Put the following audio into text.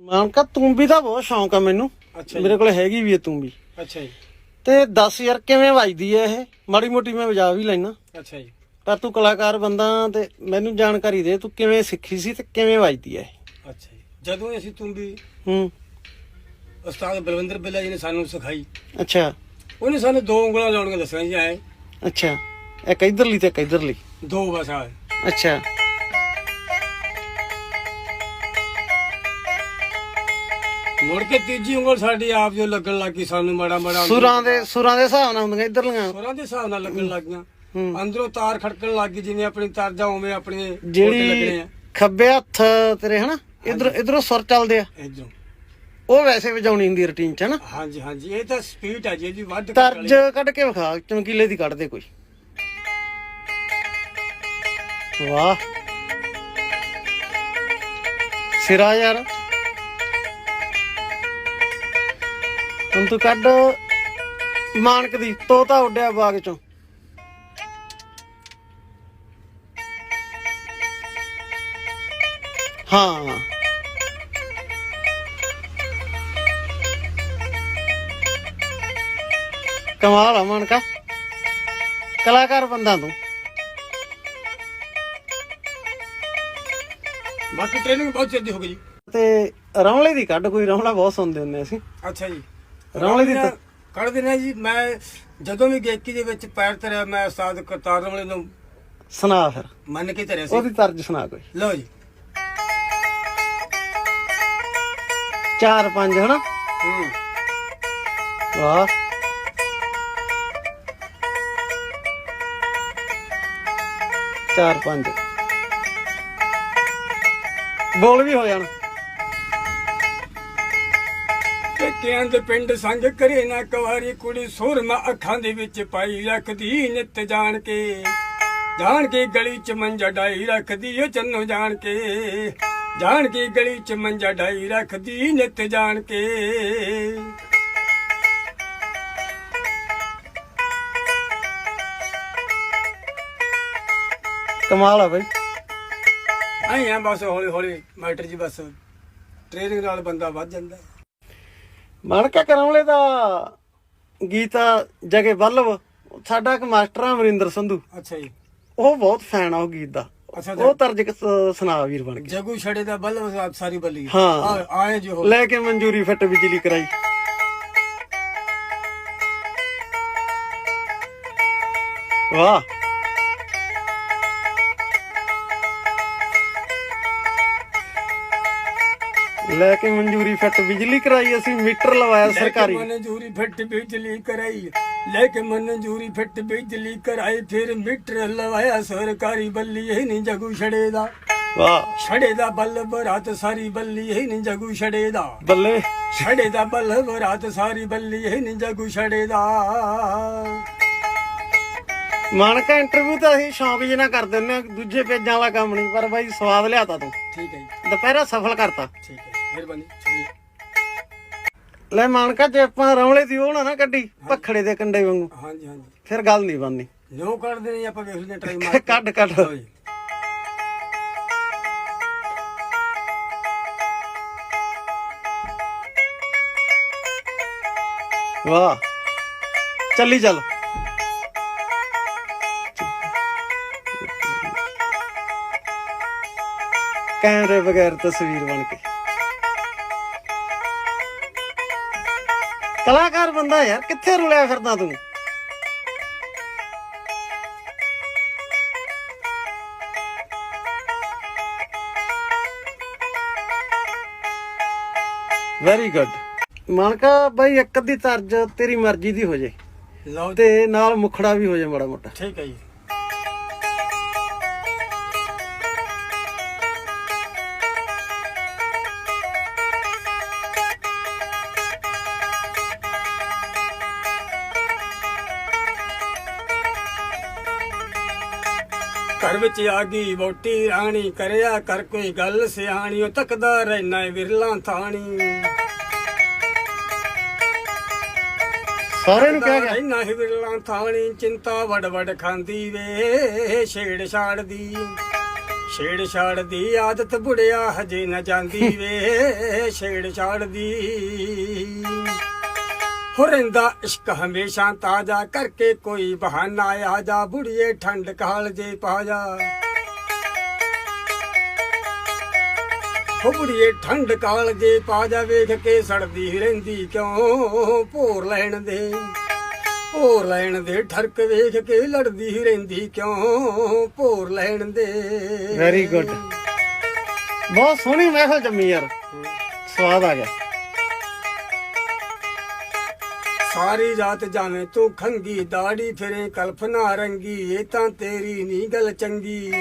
ਮਾਨਕਾ ਤੂੰ ਵੀ ਦਾ ਬਹੁਤ ਸ਼ੌਂਕ ਆ ਮੈਨੂੰ। ਅੱਛਾ ਮੇਰੇ ਕੋਲ ਹੈਗੀ ਵੀ ਹੈ ਤੂੰ ਵੀ। ਅੱਛਾ ਜੀ। ਤੇ ਦੱਸ ਯਾਰ ਕਿਵੇਂ ਵੱਜਦੀ ਹੈ ਇਹ? ਮਾੜੀ ਮੋਟੀ ਮੈਂ ਵਜਾ ਵੀ ਲੈਣਾ ਅੱਛਾ ਜੀ। ਪਰ ਤੂੰ ਕਲਾਕਾਰ ਬੰਦਾ ਤੇ ਮੈਨੂੰ ਜਾਣਕਾਰੀ ਦੇ ਤੂੰ ਕਿਵੇਂ ਸਿੱਖੀ ਸੀ ਤੇ ਕਿਵੇਂ ਵੱਜਦੀ ਹੈ ਅੱਛਾ ਜੀ। ਜਦੋਂ ਅਸੀਂ ਤੂੰ ਵੀ ਹੂੰ। ਉਸਤਾਦ ਬਲਵਿੰਦਰ ਬਿੱਲਾ ਜੀ ਨੇ ਸਾਨੂੰ ਸਿਖਾਈ। ਅੱਛਾ। ਉਹਨੇ ਸਾਨੂੰ ਦੋ ਉਂਗਲਾਂ ਲਾਉਣੀਆਂ ਦੱਸੀਆਂ ਜੀ ਐ। ਅੱਛਾ। ਇੱਕ ਇਧਰਲੀ ਤੇ ਇੱਕ ਇਧਰਲੀ। ਦੋ ਬਸ ਆ। ਅੱਛਾ। ਮੁੜ ਕੇ ਤੀਜੀ ਉਂਗਲ ਸਾਡੀ ਆਪ ਜੋ ਲੱਗਣ ਲੱਗੀ ਸਾਨੂੰ ਮਾੜਾ ਮਾੜਾ ਸੁਰਾਂ ਦੇ ਸੁਰਾਂ ਦੇ ਹਿਸਾਬ ਨਾਲ ਹੁੰਦੀਆਂ ਇਧਰਲੀਆਂ। ਸੁਰਾਂ ਦੇ ਹਿਸਾਬ ਨਾਲ ਲੱਗਣ ਲੱਗ ਗਈਆਂ। ਹੂੰ। ਅੰਦਰੋਂ ਤਾਰ ਖੜਕਣ ਲੱਗ ਜਿਵੇਂ ਆਪਣੀ ਤਰਜਾ ਉਵੇਂ ਆਪਣੇ ਜਿਹੜੀ ਆ। ਖੱਬੇ ਹੱਥ ਤੇਰੇ ਹਨਾ? ਇਧਰ ਇਧਰੋਂ ਸੁਰ ਚੱਲਦੇ ਆ। ਇਧਰੋਂ। ਉਹ ਵੈਸੇ ਵਜਾਉਣੀ ਹੁੰਦੀ ਰੁਟੀਨ ਚ ਹਨਾ? ਹਾਂਜੀ ਹਾਂਜੀ। ਇਹ ਤਾਂ ਸਪੀਡ ਹੈ ਜੀ ਇਹਦੀ ਵੱਧ ਤਰਜ। ਕੱਢ ਕੇ ਵਿਖਾ ਚਮਕੀਲੇ ਦੀ ਕੱਢ ਦੇ ਕੋਈ। ਵਾਹ। ਸਿਰਾ ਯਾਰ। ਹੁਣ ਤੂੰ ਕੱਢ। ਮਾਨਕ ਦੀ ਤੋਤਾ ਉੱਡਿਆ ਬਾਗ ਚੋਂ। ਹਾਂ। ਕਮਾਲ ਆ ਮਾਨਕਾ। ਕਲਾਕਾਰ ਬੰਦਾ ਤੂੰ। ਬਾਕੀ ਟ੍ਰੇਨਿੰਗ ਬਹੁਤ ਚਿਰ ਦੀ ਹੋ ਗਈ ਜੀ। ਤੇ ਰੌਲੇ ਦੀ ਕੱਢ ਕੋਈ ਰੌਲਾ ਬਹੁਤ ਸੁਣਦੇ ਹੁੰਦੇ ਅਸੀਂ। ਅੱਛਾ ਜੀ। ਰੌਲੇ ਦੀ ਤਾਂ- ਕੱਢ ਦੇਣਾ ਜੀ। ਮੈਂ ਜਦੋਂ ਵੀ ਗਾਇਕੀ ਦੇ ਵਿੱਚ ਪੈਰ ਧਰਿਆ ਮੈਂ ਉਸਤਾਦ ਕਰਤਾਰ ਵਾਲੇ ਨੂੰ ਸੁਣਾ ਫਿਰ। ਮੰਨ ਕੇ ਧਰਿਆ ਸੀ। ਉਹਦੀ ਤਰਜ ਸੁਣਾ ਕੋਈ। ਲਓ ਜੀ। ਚਾਰ ਪੰਜ ਹਨਾ? ਹੂੰ। ਵਾਹ। ਚਾਰ ਪੰਜ ਬੋਲ ਵੀ ਹੋ ਜਾਣ। ਪੇਕਿਆਂ ਦੇ ਪਿੰਡ ਸੰਗ ਕਰੇ ਨਾ ਕੁਵਾਰੀ ਕੁੜੀ ਸੁਰਮਾ ਅੱਖਾਂ ਦੇ ਵਿੱਚ ਪਾਈ ਰੱਖਦੀ ਨਿੱਤ ਜਾਣ ਕੇ। ਜਾਣ ਕੇ ਗਲੀ ਚ ਮੰਜਾ ਡਾਈ ਰੱਖਦੀ ਓ ਚੰਨੋ ਜਾਣ ਕੇ। ਜਾਣ ਕੇ ਗਲੀ ਚ ਮੰਜਾ ਡਾਈ ਰੱਖਦੀ ਨਿੱਤ ਜਾਣ ਕੇ। ਕਮਾਲ ਆ ਬਈ। ਆਈ ਆ ਬਸ ਹੌਲੀ ਹੌਲੀ ਮਾਸਟਰ ਜੀ ਬਸ ਟ੍ਰੇਨਿੰਗ ਨਾਲ ਬੰਦਾ ਵੱਧ ਜਾਂਦਾ। ਮਾਣਕਾ ਕਰਾਉਲੇ ਦਾ ਗੀਤਾ ਜਗੇ ਬੱਲਵ ਸਾਡਾ ਇੱਕ ਮਾਸਟਰ ਆ ਅਮਰਿੰਦਰ ਸੰਧੂ। ਅੱਛਾ ਜੀ। ਉਹ ਬਹੁਤ ਫੈਨ ਆ ਉਹ ਗੀਤ ਦਾ। ਅੱਛਾ ਉਹ ਤਰਜ ਸੁਣਾ ਵੀਰ ਬਣ ਕੇ ਜਗੂ ਛੜੇ ਦਾ ਬੱਲ ਸਾਰੀ ਬੱਲੀ। ਹਾਂ। ਆ- ਆਏ ਜੋ ਲੈ ਕੇ ਮਨਜ਼ੂਰੀ ਫਿੱਟ ਬਿਜਲੀ ਕਰਾਈ। ਵਾਹ। ਲੈ ਕੇ ਮਨਜ਼ੂਰੀ ਫਿੱਟ ਬਿਜਲੀ ਕਰਾਈ ਅਸੀਂ ਮੀਟਰ ਲਵਾਇਆ ਸਰਕਾਰੀ। ਮਨਜ਼ੂਰੀ ਫਿੱਟ ਬਿਜਲੀ ਕਰਾਈ। ਲੈ ਕੇ ਮਨਜ਼ੂਰੀ ਫਿੱਟ ਬਿਜਲੀ ਕਰਾਈ ਫਿਰ ਮੀਟਰ ਲਵਾਇਆ ਸਰਕਾਰੀ ਬੱਲੀ ਇਹ ਨਹੀਂ ਜਗੂ ਛੜੇ ਦਾ ਵਾਹ। ਛੜੇ ਦਾ ਬੱਲ ਬਰਾਤ ਸਾਰੀ ਬੱਲੀ ਇਹ ਨਹੀਂ ਜਗੂ ਛੜੇ ਦਾ ਬੱਲੇ। ਛੜੇ ਦਾ ਬੱਲ ਬਰਾਤ ਸਾਰੀ ਬੱਲੀ ਇਹ ਨਹੀਂ ਜਗੂ ਛੜੇ ਦਾ ਮਾਨਕਾ ਇੰਟਰਵਿਊ ਤਾਂ ਅਸੀਂ ਸ਼ੌਂਕ ਜਿਹਾ ਕਰ ਦਿੰਦੇ ਆ ਦੂਜੇ ਪੇਜਾਂ ਵਾਲਾ ਕੰਮ ਨਹੀਂ ਪਰ ਬਾਈ ਸਵਾਦ ਲਿਆਤਾ ਤੂੰ। ਠੀਕ ਹੈ ਜੀ। ਦੁਪਹਿਰਾ ਸਫਲ ਕਰਤਾ। ਠੀਕ ਹੈ ਮਿਹਰਬਾਨੀ ਲੈ ਮਾਨਕਾ ਜੇ ਆਪਾਂ ਰੌਲੇ ਦੀ ਉਹ ਨਾ ਨਾ ਕੱਢੀ ਪਖੜੇ ਦੇ ਕੰਡੇ ਵਾਂਗੂ। ਹਾਂਜੀ ਹਾਂਜੀ। ਫਿਰ ਗੱਲ ਨਹੀਂ ਬਣਨੀ। ਜੋ ਕਰਦੇ ਨੇ ਆਪਾਂ ਵੇਖ ਲੈਂਦੇ ਟਰਾਈ ਮਾਰ। ਕੱਢ ਕੱਢ। ਵਾਹ। ਚੱਲੀ ਚੱਲ। ਕੈਮਰੇ ਬਗੈਰ ਤਸਵੀਰ ਬਣ ਕੇ। ਕਲਾਕਾਰ ਬੰਦਾ ਯਾਰ ਕਿੱਥੇ ਰੁਲਿਆ ਫਿਰਦਾ ਤੂੰ? ਵੈਰੀ ਗੁੱਡ ਮਾਨਕਾ ਬਾਈ ਇੱਕ ਅੱਧੀ ਤਰਜ ਤੇਰੀ ਮਰਜ਼ੀ ਦੀ ਹੋ ਜੇ। ਲਓ ਤੇ ਨਾਲ ਮੁਖੜਾ ਵੀ ਹੋ ਜੇ ਮਾੜਾ ਮੋਟਾ। ਠੀਕ ਹੈ ਜੀ। ਘਰ ਵਿੱਚ ਆ ਗਈ ਵੋਟੀ ਰਾਣੀ ਕਰਿਆ ਕਰ ਕੋਈ ਗੱਲ ਸਿਆਣੀ ਉਹ ਤੱਕਦਾ ਰਹਿਣਾ ਵਿਰਲਾ ਥਾਣੀ। ਸਾਰਿਆਂ ਨੂੰ ਕਿਹਾ ਗਿਆ? ਰਹਿਣਾ ਹੀ ਵਿਰਲਾ ਥਾਣੀ ਚਿੰਤਾ ਵੜ ਵੜ ਖਾਂਦੀ ਵੇ ਛੇੜ ਛਾੜ ਦੀ ਛੇੜ ਛਾੜ ਦੀ ਆਦਤ ਬੁੜਿਆ ਹਜੇ ਨਾ ਜਾਂਦੀ ਵੇ ਛੇੜ ਛਾੜ ਦੀ ਹੁਰਿੰਦਾ ਇਸ਼ਕ ਹਮੇਸ਼ਾ ਤਾਜ਼ਾ ਕਰਕੇ ਕੋਈ ਬਹਾਨਾ ਆ ਜਾ, ਬੁੜੀਏ ਠੰਡ ਕਾਲ ਜੇ ਪਾ ਜਾ। ਹੋ ਬੁੜੀਏ ਠੰਡ ਕਾਲ ਜੇ ਪਾ ਜਾ, ਵੇਖ ਕੇ ਸੜਦੀ ਰਹਿੰਦੀ ਕਿਉਂ? ਭੋਰ ਲੈਣ ਦੇ, ਭੋਰ ਲੈਣ ਦੇ ਠਰਕ ਵੇਖ ਕੇ ਲੜਦੀ ਰਹਿੰਦੀ ਕਿਉਂ? ਭੋਰ ਲੈਣ ਦੇ। Very good. ਬਹੁਤ ਸੋਹਣੀ ਮਹਿਫਲ ਜੰਮੀ ਯਾਰ। ਸਵਾਦ ਆ ਗਿਆ। ਸਾਰੀ ਰਾਤ ਜਾਵੇਂ ਤੂੰ ਖੰਗੀ, ਦਾੜੀ ਫਿਰੇ, ਕਲਪਨਾ ਰੰਗੀ, ਇਹ ਤਾਂ ਤੇਰੀ ਨੀ ਗੱਲ ਚੰਗੀ।